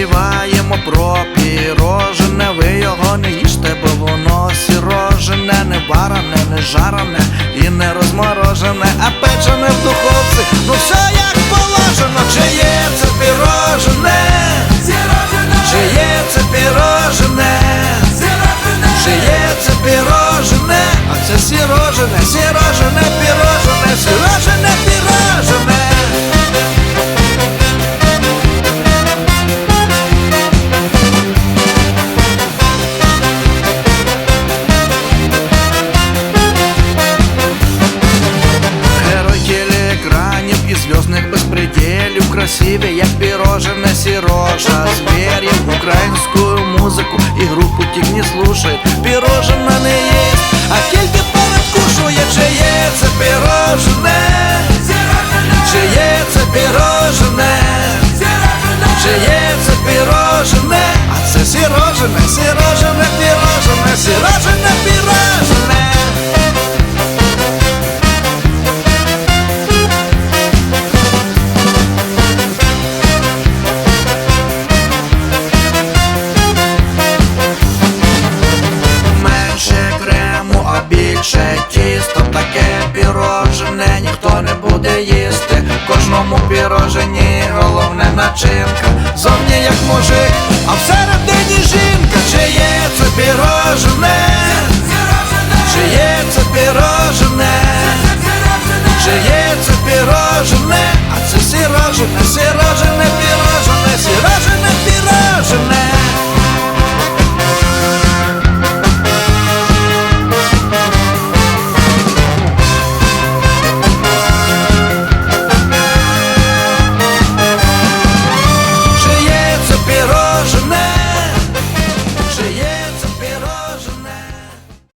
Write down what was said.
співаємо про пірожене, ви його не їжте, бо воно сірожене, не варене, не жарене і не розморожене, а печене в духовці. Ну все як положено, чи є це пірожене, чи є це пірожене, чи є це пірожене, а це сірожене, сірожене, Красиві, як пірожене сірожа. Звірів, українську музику і групу тік не слушает Пірожена не їсть, а тільки передкушує Чи є це пірожене, чи є це пірожене, чи є це пірожене, а це сірожене, сірожене, пірожене, буде їсти Кожному пірожені головне начинка Зовні як мужик, а всередині жінка Чи є це пірожене? Чи є це пірожене? Чи є це пірожене? А це сірожене, сірожене